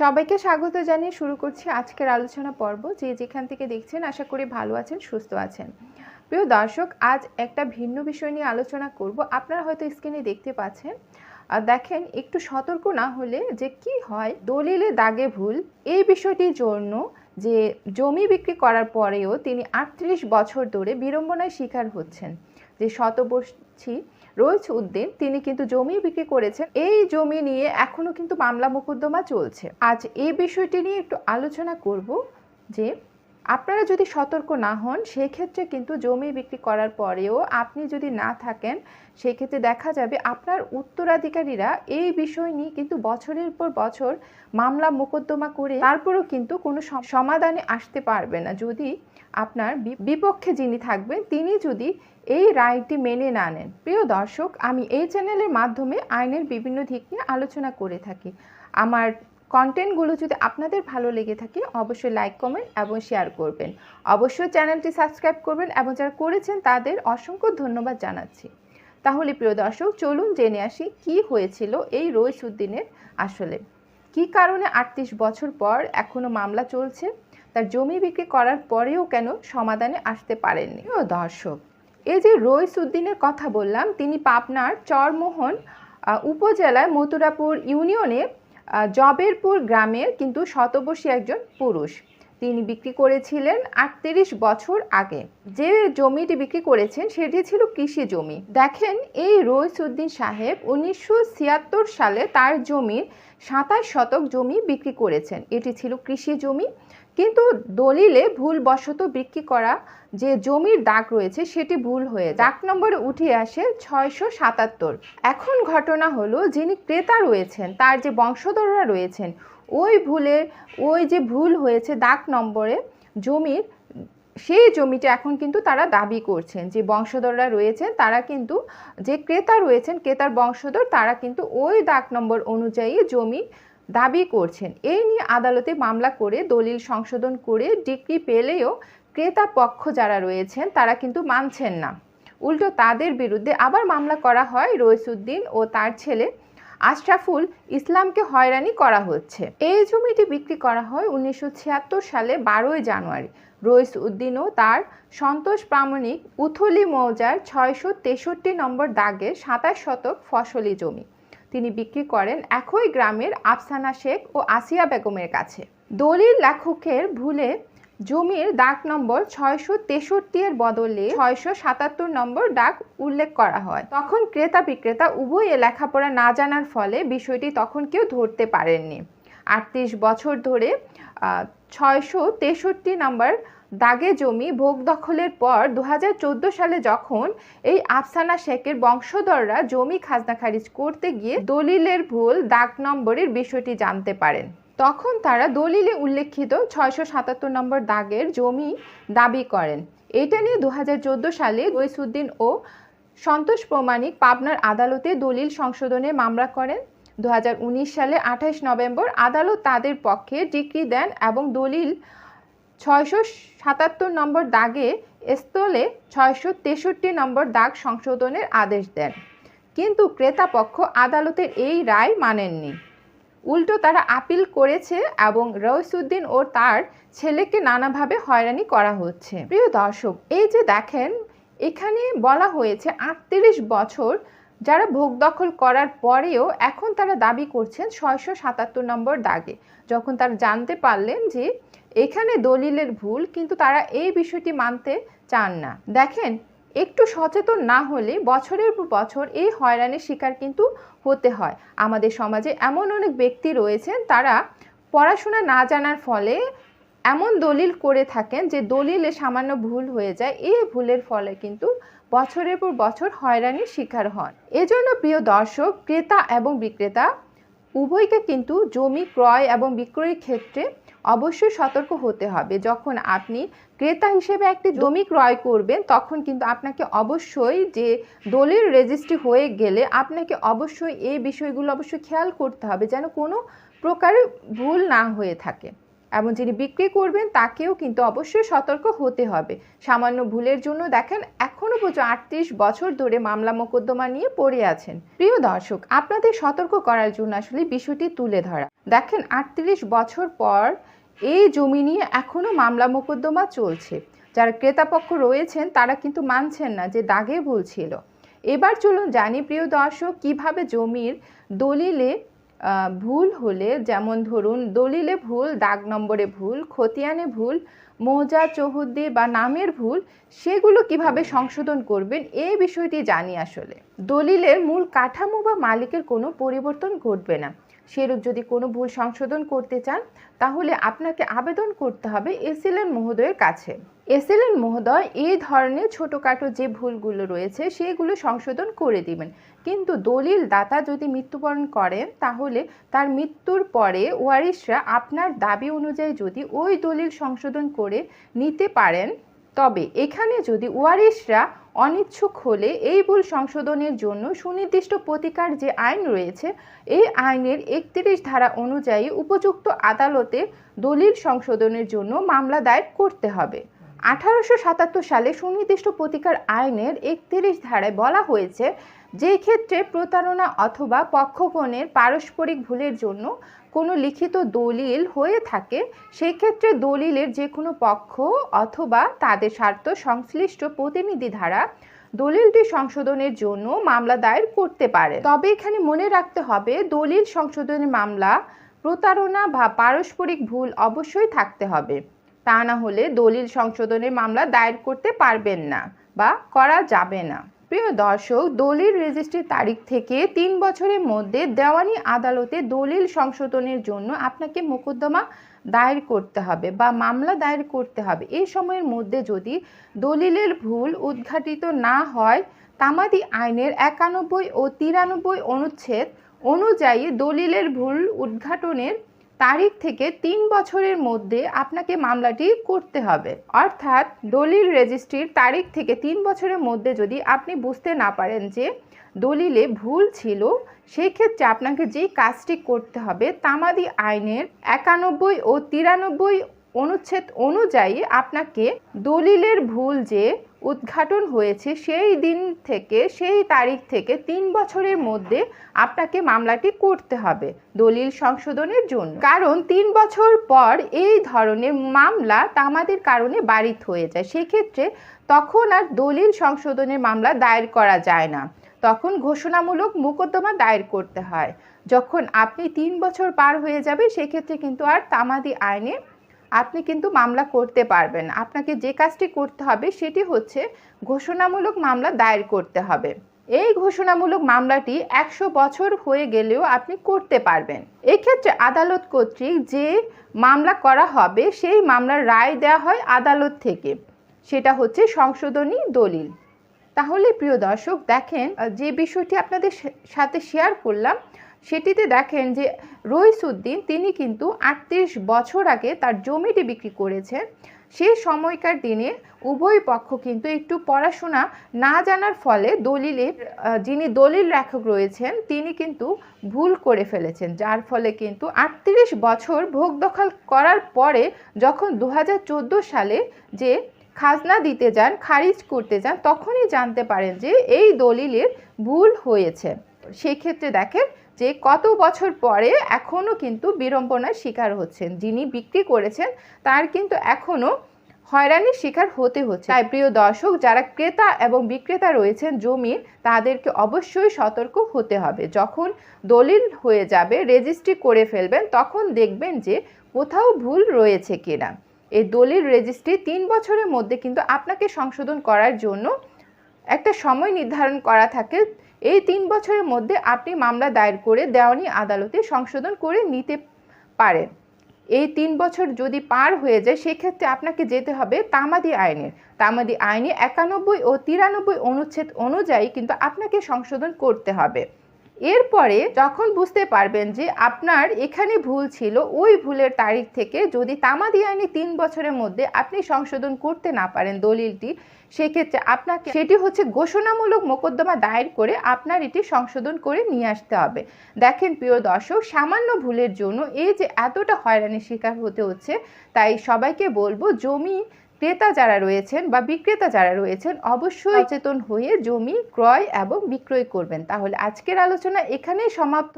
সবাইকে স্বাগত জানিয়ে শুরু করছি আজকের আলোচনা পর্ব। যে যেখান থেকে দেখছেন, আশা করি ভালো আছেন, সুস্থ আছেন। প্রিয় দর্শক, আজ একটা ভিন্ন বিষয় নিয়ে আলোচনা করব। আপনারা হয়তো স্ক্রিনে দেখতে পাচ্ছেন আর দেখেন একটু সতর্ক না হলে যে কি হয়, দলিলে দাগে ভুল, এই বিষয়টির জন্য যে জমি বিক্রি করার পরেও তিনি আটত্রিশ বছর ধরে বিড়ম্বনায় শিকার হচ্ছেন। যে শতবর্ষী রইছ উদ্দিন, তিনি কিন্তু জমি বিক্রি করেছেন। এই জমি নিয়ে এখনও কিন্তু মামলা মোকদ্দমা চলছে। আজ এই বিষয়টি নিয়ে একটু আলোচনা করব যে আপনারা যদি সতর্ক না হন, সেক্ষেত্রে কিন্তু জমি বিক্রি করার পরেও আপনি যদি না থাকেন, সেক্ষেত্রে দেখা যাবে আপনার উত্তরাধিকারীরা এই বিষয় নিয়ে কিন্তু বছরের পর বছর মামলা মোকদ্দমা করে তারপরেও কিন্তু কোনো সমাধানে আসতে পারবে না। যদি আপনার বিপক্ষে যিনি থাকবেন, তিনি যদি এই রায়টি মেনে না নেন। প্রিয় দর্শক, আমি এই চ্যানেলের মাধ্যমে আইনের বিভিন্ন দিক নিয়ে আলোচনা করে থাকি। আমার কন্টেন্টগুলো যদি আপনাদের ভালো লেগে থাকে, অবশ্যই লাইক, কমেন্ট এবং শেয়ার করবেন। অবশ্যই চ্যানেলটি সাবস্ক্রাইব করবেন এবং যারা করেছেন তাদের অসংখ্য ধন্যবাদ জানাচ্ছি। তাহলে প্রিয় দর্শক, চলুন জেনে আসি কি হয়েছিল এই রইসুদ্দিনের আসলে। কি কারণে আটত্রিশ বছর পর এখনও মামলা চলছে? তার জমি বিক্রি করার পরেও কেন সমাধানে আসতে পারেননি? প্রিয় দর্শক এই যে রইসুদ্দিনের কথা বললাম, তিনি পাবনার চরমোহন উপজেলায় মথুরাপুর ইউনিয়নে জবেরপুর গ্রামের কিন্তু শতবর্ষী একজন পুরুষ। তিনি বিক্রি করেছিলেন আটত্রিশ বছর আগে। যে জমিটি বিক্রি করেছেন সেটি ছিল কৃষি জমি। দেখেন, এই রইসুদ্দিন সাহেব উনিশশো ছিয়াত্তর সালে তার জমির সাতাশ শতক জমি বিক্রি করেছেন। এটি ছিল কৃষি জমি। কিন্তু দলিলে ভুলবশত বিক্রি করা যে জমির দাগ রয়েছে, সেটি ভুল হয়ে। দাগ নম্বরে উঠে আসে ছয়শো সাতাত্তর এখন ঘটনা হলো, যিনি ক্রেতা রয়েছেন, তার যে বংশধররা রয়েছেন, ওই ভুলে, ওই যে ভুল হয়েছে দাগ নম্বরে জমির, সেই জমিটা এখন কিন্তু তারা দাবি করছেন যে বংশধররা রয়েছেন, তারা কিন্তু, যে ক্রেতা রয়েছেন, ক্রেতার বংশধর, তারা কিন্তু ওই দাগ নম্বর অনুযায়ী জমি দাবি করছেন। এই নিয়ে আদালতে মামলা করে, দলিল সংশোধন করে, ডিগ্রি পেলেও ক্রেতা পক্ষ যারা রয়েছেন, তারা কিন্তু মানছেন না। উল্টো তাদের বিরুদ্ধে আবার মামলা করা হয়, রইসুদ্দিন ও তার ছেলে আশরাফুল ইসলামকে হয়রানি করা হচ্ছে। এই জমিটি বিক্রি করা হয় উনিশশো ছিয়াত্তর সালে বারোই জানুয়ারি। রইস উদ্দিনও তার সন্তোষ প্রামাণিক উথলি মৌজার ছয়শো তেষট্টি নম্বর দাগে সাতাশ শতক ফসলি জমি। তিনি বিক্রি করেন একই গ্রামের আফসানা শেখ ও আসিয়া বেগমের কাছে। দলিল লেখকের ভুলে জমির ডাক নম্বর ছয়শো তেষট্টি এর বদলে ছয়শো সাতাত্তর নম্বর ডাক উল্লেখ করা হয়। তখন ক্রেতা বিক্রেতা উভয়ে লেখাপড়া না জানার ফলে বিষয়টি তখন কেউ ধরতে পারেননি। আটত্রিশ বছর ধরে ছয়শো তেষট্টি নম্বর দাগে জমি ভোগ দখলের পর দু হাজার চোদ্দ সালে যখন এই আফসানা শেখের বংশধররা জমি খাজনা খারিজ করতে গিয়ে দলিলের ভুল দাগ নম্বরের বিষয়টি জানতে পারেন, তখন তারা দলিলে উল্লেখিত ছয়শো সাতাত্তর নম্বর দাগের জমি দাবি করেন। এটা নিয়ে দু হাজার চোদ্দ সালে গৈসুদ্দিন ও সন্তোষ প্রমাণিক পাবনার আদালতে দলিল সংশোধনের মামলা করেন। দু হাজার উনিশ সালে আঠাশ নভেম্বর আদালত তাদের পক্ষে ডিগ্রি দেন এবং দলিল ছয়শো সাতাত্তর নম্বর দাগে স্থলে ছয়শো তেষট্টি নম্বর দাগ সংশোধনের আদেশ দেন। কিন্তু ক্রেতা পক্ষ আদালতের এই রায় মানেননি। উল্টো তারা আপিল করেছে এবং রইসুদ্দিন ও তার ছেলেকে নানাভাবে হয়রানি করা হচ্ছে। প্রিয় দর্শক, এই যে দেখেন, এখানে বলা হয়েছে আটত্রিশ বছর যারা ভোগ দখল করার পরেও এখন তারা দাবি করছেন ছয়শো সাতাত্তর নম্বর দাগে। যখন তারা জানতে পারলেন যে এখানে দলিলের ভুল, কিন্তু তারা এই বিষয়টি মানতে চান না। দেখেন, একটু সচেতন না হলে বছরের পর বছর এই হয়রানির শিকার কিন্তু হতে হয়। আমাদের সমাজে এমন অনেক ব্যক্তি রয়েছেন, তারা পড়াশোনা না জানার ফলে এমন দলিল করে থাকেন যে দলিলে সামান্য ভুল হয়ে যায়। এই ভুলের ফলে কিন্তু বছরের পর বছর হয়রানির শিকার হন। এজন্য প্রিয় দর্শক, ক্রেতা এবং বিক্রেতা উভয়কে কিন্তু জমি ক্রয় এবং বিক্রয়ের ক্ষেত্রে অবশ্যই সতর্ক হতে হবে। যখন আপনি ক্রেতা হিসেবে একটি জমি ক্রয় করবেন, তখন কিন্তু আপনাকে অবশ্যই যে দলিল রেজিস্ট্রি হয়ে গেলে আপনাকে অবশ্যই এই বিষয়গুলো অবশ্যই খেয়াল করতে হবে যেন কোনো প্রকারের ভুল না হয়ে থাকে। এবং যিনি বিক্রি করবেন, তাকেও কিন্তু অবশ্যই সতর্ক হতে হবে। সামান্য ভুলের জন্য দেখেন এখনও পর্যন্ত আটত্রিশ বছর ধরে মামলা মোকদ্দমা নিয়ে পড়ে আছেন। প্রিয় দর্শক, আপনাদের সতর্ক করার জন্য আসলে বিষয়টি তুলে ধরা। দেখেন, আটত্রিশ বছর পর এই জমি নিয়ে এখনও মামলা মোকদ্দমা চলছে। যারা ক্রেতাপক্ষ রয়েছেন, তারা কিন্তু মানছেন না যে দাগে ভুল ছিল। এবার চলুন জানি, প্রিয় দর্শক, কীভাবে জমির দলিলে ভুল হলে যেমন ধরুন দলিলে ভুল দাগ নম্বরে ভুল খতিয়ানে ভুল মৌজা চৌহদ্দি বা নামের ভুল সেগুলো কীভাবে সংশোধন করবেন এই বিষয়টি জানি আসলে। দলিলের মূল কাঠামো বা মালিকের কোনো পরিবর্তন ঘটবে না। সেরূপ যদি কোনো ভুল সংশোধন করতে চান তাহলে আপনাকে আবেদন করতে হবে এসএলএন মহোদয়ের কাছে। এসএলএন মহোদয় এই ধরনের ছোটোখাটো যে ভুলগুলো রয়েছে, সেগুলো সংশোধন করে দিবেন। কিন্তু দলিল দাতা যদি মৃত্যুবরণ করেন, তাহলে তার মৃত্যুর পরে ওয়ারিশরা আপনার দাবি অনুযায়ী যদি ওই দলিল সংশোধন করে নিতে পারেন, তবে এখানে যদি ওয়ারিশরা অনিচ্ছুক হলে এই ভুল সংশোধনের জন্য সুনির্দিষ্ট প্রতিকার যে আইন রয়েছে, এই আইনের একত্রিশ ধারা অনুযায়ী উপযুক্ত আদালতে দলিল সংশোধনের জন্য মামলা দায়ের করতে হবে। আঠারোশো সাতাত্তর সালে সুনির্দিষ্ট প্রতিকার আইনের একত্রিশ ধারায় বলা হয়েছে যে ক্ষেত্রে প্রতারণা অথবা পক্ষগণের পারস্পরিক ভুলের জন্য কোনো লিখিত দলিল হয়ে থাকে সেই ক্ষেত্রে দলিলের যে কোনো পক্ষ অথবা তাদের স্বার্থ সংশ্লিষ্ট প্রতিনিধি ধারা দলিলটি সংশোধনের জন্য মামলা দায়ের করতে পারে তবে এখানে মনে রাখতে হবে, দলিল সংশোধনের মামলা প্রতারণা বা পারস্পরিক ভুল অবশ্যই থাকতে হবে। তা না হলে দলিল সংশোধনের মামলা দায়ের করতে পারবেন না বা করা যাবে না। প্রিয় দর্শক, দলিল রেজিস্ট্রির তারিখ থেকে তিন বছরের মধ্যে দেওয়ানি আদালতে দলিল সংশোধনের জন্য আপনাকে মোকদ্দমা দায়ের করতে হবে বা মামলা দায়ের করতে হবে। এই সময়ের মধ্যে যদি দলিলের ভুল উদ্ঘাটিত না হয়, তামাদি আইনের একানব্বই ও তিরানব্বই অনুচ্ছেদ অনুযায়ী দলিলের ভুল উদ্ঘাটনের তারিখ থেকে তিন বছরের মধ্যে আপনাকে মামলাটি করতে হবে। অর্থাৎ দলিল রেজিস্ট্রির তারিখ থেকে তিন বছরের মধ্যে যদি আপনি বুঝতে না পারেন যে দলিলে ভুল ছিল সেই ক্ষেত্রে আপনাকে যেই কাজটি করতে হবে তামাদি আইনের একানব্বই ও তিরানব্বই অনুচ্ছেদ অনুযায়ী আপনাকে দলিলের ভুল যে উদ্ঘাটন হয়েছে সেই দিন থেকে, সেই তারিখ থেকে তিন বছরের মধ্যে আপনাকে মামলাটি করতে হবে দলিল সংশোধনের জন্য। কারণ তিন বছর পর এই ধরনের মামলা তামাদের কারণে বাড়িত হয়ে যায়। সেক্ষেত্রে তখন আর দলিল সংশোধনের মামলা দায়ের করা যায় না। তখন ঘোষণামূলক মোকদ্দমা দায়ের করতে হয়। যখন আপনি তিন বছর পার হয়ে যাবে, সেক্ষেত্রে কিন্তু আর তামাদি আইনে আপনি কিন্তু মামলা করতে পারবেন। আপনাকে যে কাজটি করতে হবে সেটি হচ্ছে ঘোষণামূলক মামলা দায়ের করতে হবে। এই ঘোষণামূলক মামলাটি একশো বছর হয়ে গেলেও আপনি করতে পারবেন। এক্ষেত্রে আদালত কর্তৃক যে মামলা করা হবে, সেই মামলার রায় দেওয়া হয় আদালত থেকে। সেটা হচ্ছে সংশোধনী দলিল। তাহলে প্রিয় দর্শক, দেখেন যে বিষয়টি আপনাদের সাথে শেয়ার করলাম সেটিতে দেখেন যে রইসুদ্দিন তিনি কিন্তু আটত্রিশ বছর আগে তার জমিটি বিক্রি করেছেন। সে সময়কার দিনে উভয় পক্ষ কিন্তু একটু পড়াশোনা না জানার ফলে দলিলের আহ, যিনি দলিল লেখক রয়েছেন তিনি কিন্তু ভুল করে ফেলেছেন। যার ফলে কিন্তু আটত্রিশ বছর ভোগ দখল করার পরে যখন দু হাজার চোদ্দ সালে যে খাজনা দিতে যান খারিজ করতে যান তখনই জানতে পারেন যে এই দলিলের ভুল হয়েছে। সেই ক্ষেত্রে দেখেন যে কত বছর পরে এখনও কিন্তু বিড়ম্বনার শিকার হচ্ছেন। যিনি বিক্রি করেছেন, তার কিন্তু এখনও হয়রানির শিকার হতে হচ্ছে। তাই প্রিয় দর্শক, যারা ক্রেতা এবং বিক্রেতা রয়েছেন জমির, তাদেরকে অবশ্যই সতর্ক হতে হবে। যখন দলিল হয়ে যাবে, রেজিস্ট্রি করে ফেলবেন, তখন দেখবেন যে কোথাও ভুল রয়েছে কিনা। এই দলিল রেজিস্ট্রি তিন বছরের মধ্যে কিন্তু আপনাকে সংশোধন করার জন্য একটা সময় নির্ধারণ করা থাকে। এই তিন বছরের মধ্যে আপনি মামলা দায়ের করে দেওয়ানি আদালতে সংশোধন করে নিতে পারেন। এই তিন বছর যদি পার হয়ে যায়, সেক্ষেত্রে আপনাকে যেতে হবে তামাদি আইনের। তামাদি আইনে একানব্বই ও তিরানব্বই অনুচ্ছেদ অনুযায়ী কিন্তু আপনাকে সংশোধন করতে হবে। এরপরে যখন বুঝতে পারবেন যে আপনার এখানে ভুল ছিল, ওই ভুলের তারিখ থেকে যদি তামাদি আইনে তিন বছরের মধ্যে আপনি সংশোধন করতে না পারেন দলিলটি, সেক্ষেত্রে আপনাকে সেটি হচ্ছে ঘোষণামূলক মোকদ্দমা দায়ের করে আপনার এটি সংশোধন করে নিয়ে আসতে হবে। দেখেন প্রিয় দর্শক, সামান্য ভুলের জন্য এই যে এতটা হয়রানির শিকার হতে হচ্ছে, তাই সবাইকে বলব জমি ক্রেতা যারা রয়েছেন বা বিক্রেতা যারা রয়েছেন অবশ্যই সচেতন হয়ে জমি ক্রয় এবং বিক্রয় করবেন। তাহলে আজকের আলোচনা এখানেই সমাপ্ত।